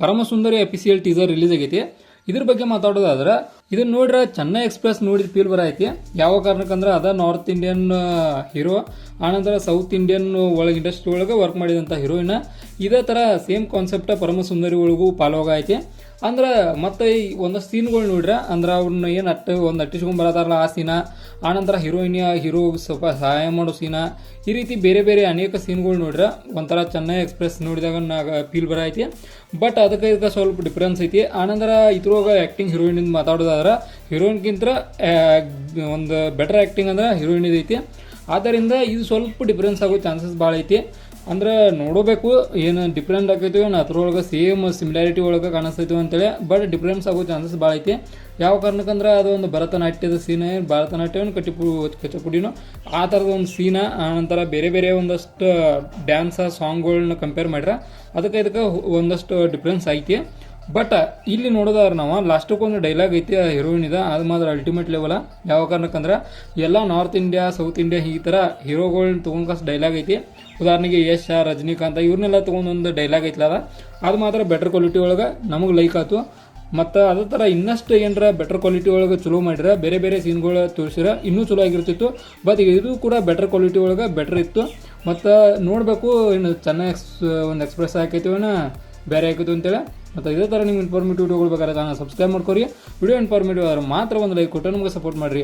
ಪರಮ ಸುಂದರಿ official teaser release ಆಗೈತಿ. ಇದ್ರ ಬಗ್ಗೆ ಮಾತಾಡೋದಾದ್ರೆ ಇದನ್ನ ನೋಡ್ರೆ ಚೆನ್ನೈ ಎಕ್ಸ್ಪ್ರೆಸ್ ನೋಡಿದ ಫೀಲ್ ಬರೈತಿ ಯಾವ ಕಾರಣಕ್ಕಂದ್ರೆ ಅದ ನಾರ್ತ್ ಇಂಡಿಯನ್ ಹೀರೋ ಆನಂತರ ಸೌತ್ ಇಂಡಿಯನ್ ಒಳಗೆ ಇಂಡಸ್ಟ್ರಿ ಒಳಗೆ ವರ್ಕ್ ಮಾಡಿದಂಥ ಹೀರೋಯಿನ್ ಇದೇ ಥರ ಸೇಮ್ ಕಾನ್ಸೆಪ್ಟ ಪರಮ ಸುಂದರಿ ಒಳಗೂ ಪಾಲೋಗ ಐತಿ ಅಂದ್ರೆ ಮತ್ತೆ ಈ ಒಂದಷ್ಟು ಸೀನ್ಗಳು ನೋಡ್ರೆ, ಅಂದ್ರೆ ಅವ್ರನ್ನ ಏನು ಅಟ್ಟ ಒಂದು ಅಟ್ಟಿಸ್ಕೊಂಡ್ ಬರೋದಾರಲ್ಲ ಆ ಸೀನ, ಆನಂತರ ಹೀರೋಯಿನಿಯ ಹೀರೋ ಸ್ವಲ್ಪ ಸಹಾಯ ಮಾಡೋ ಸೀನ, ಈ ರೀತಿ ಬೇರೆ ಬೇರೆ ಅನೇಕ ಸೀನ್ಗಳು ನೋಡ್ರೆ ಒಂಥರ ಚೆನ್ನೈ ಎಕ್ಸ್ಪ್ರೆಸ್ ನೋಡಿದಾಗ ನಾಗ ಫೀಲ್ ಬರೈತಿ. ಬಟ್ ಅದಕ್ಕೆ ಇದಕ್ಕೆ ಸ್ವಲ್ಪ ಡಿಫ್ರೆನ್ಸ್ ಐತಿ. ಆನಂತರ ಇದ್ರೊಳಗೆ ಆ್ಯಕ್ಟಿಂಗ್ ಹೀರೋಯಿನಿಂದ ಮಾತಾಡೋದಾದ್ರೆ ಹೀರೋಯಿನ್ಗಿಂತ ಒಂದು ಬೆಟರ್ ಆ್ಯಕ್ಟಿಂಗ್ ಅಂದ್ರೆ ಹೀರೋಯಿನ್ ಐತಿ ಆದ್ದರಿಂದ ಇದು ಸ್ವಲ್ಪ ಡಿಫ್ರೆನ್ಸ್ ಆಗೋ ಚಾನ್ಸಸ್ ಭಾಳ ಐತಿ ಅಂದ್ರೆ ನೋಡಬೇಕು ಏನು ಡಿಫ್ರೆಂಟ್ ಆಕೈತಿ ಏನು ಅದ್ರೊಳಗೆ ಸೇಮ್ ಸಿಮಿಲಾರಿಟಿ ಒಳಗೆ ಕಾಣಿಸ್ತೈತಿ ಅಂತೇಳಿ ಬಟ್ ಡಿಫ್ರೆನ್ಸ್ ಆಗೋ ಚಾನ್ಸಸ್ ಭಾಳ ಐತಿ. ಯಾವ ಕಾರಣಕ್ಕಂದ್ರೆ ಅದು ಒಂದು ಭರತನಾಟ್ಯದ ಸೀನ ಭರತನಾಟ್ಯವನ್ನು ಕಟ್ಟಿಪು ಕಚ್ಚಪುಡಿನೋ ಆ ಥರದ ಒಂದು ಸೀನ ಆನಂತರ ಬೇರೆ ಬೇರೆ ಒಂದಷ್ಟು ಡ್ಯಾನ್ಸ ಸಾಂಗ್ಗಳನ್ನ ಕಂಪೇರ್ ಮಾಡ್ರೆ, ಅದಕ್ಕೆ ಇದಕ್ಕೆ ಒಂದಷ್ಟು ಡಿಫ್ರೆನ್ಸ್ ಐತಿ. ಬಟ್ ಇಲ್ಲಿ ನೋಡೋದಾದ್ರೆ ನಾವು ಲಾಸ್ಟಕ್ಕೊಂದು ಡೈಲಾಗ್ ಐತಿ ಹೀರೋಯಿನ್ ಇದೆ. ಅದು ಮಾತ್ರ ಅಲ್ಟಿಮೇಟ್ ಲೆವೆಲ ಯಾವ ಕಾರಣಕ್ಕಂದ್ರೆ, ಎಲ್ಲ ನಾರ್ತ್ ಇಂಡಿಯಾ ಸೌತ್ ಇಂಡಿಯಾ ಈ ಥರ ಹೀರೋಗಳನ್ನ ತೊಗೊಂಡ್ಕಸ್ ಡೈಲಾಗ್ ಐತಿ. ಉದಾಹರಣೆಗೆ ಯಶ್ ರಜನಿಕಾಂತ್, ಇವ್ರನ್ನೆಲ್ಲ ತೊಗೊಂಡು ಒಂದು ಡೈಲಾಗ್ ಐತಲ್ಲ ಅದ ಮಾತ್ರ ಬೆಟರ್ ಕ್ವಾಲಿಟಿ ಒಳಗೆ ನಮಗೆ ಲೈಕ್ ಆಯ್ತು ಮತ್ತು ಅದೇ ಥರ ಇನ್ನಷ್ಟು ಏನರ ಬೆಟರ್ ಕ್ವಾಲಿಟಿ ಒಳಗೆ ಚಲೋ ಮಾಡಿರ ಬೇರೆ ಬೇರೆ ಸೀನ್ಗಳು ತೋರಿಸಿರ ಇನ್ನೂ ಚಲೋ ಆಗಿರ್ತಿತ್ತು. ಬಟ್ ಇದು ಕೂಡ ಬೆಟರ್ ಕ್ವಾಲಿಟಿ ಒಳಗೆ ಬೆಟರ್ ಇತ್ತು. ಮತ್ತು ನೋಡಬೇಕು ಏನು ಚೆನ್ನಾಗಿ ಒಂದು ಎಕ್ಸ್ಪ್ರೆಸ್ ಹಾಕೈತಿ ಬೇರೆ ಆಕೈತು ಅಂತೇಳಿ. ಮತ್ತು ಇದೇ ಥರ ನಿಮ್ಗೆ ಇನ್ಫಾರ್ಮೇಟಿವ್ ವಿಡಿಯೋಗಳು ಬೇಕಾದ್ರೆ ಚಾನಲ್ ಸಬ್ಸ್ಕ್ರೈಬ್ ಮಾಡ್ಕೊರಿ. ವಿಡಿಯೋ ಇನ್ಫಾರ್ಮೇಟಿವ್ ಆದರೆ ಮಾತ್ರ ಒಂದು ಲೈಕ್ ಕೊಟ್ಟು ನಮಗೆ ಸಪೋರ್ಟ್ ಮಾಡಿರಿ.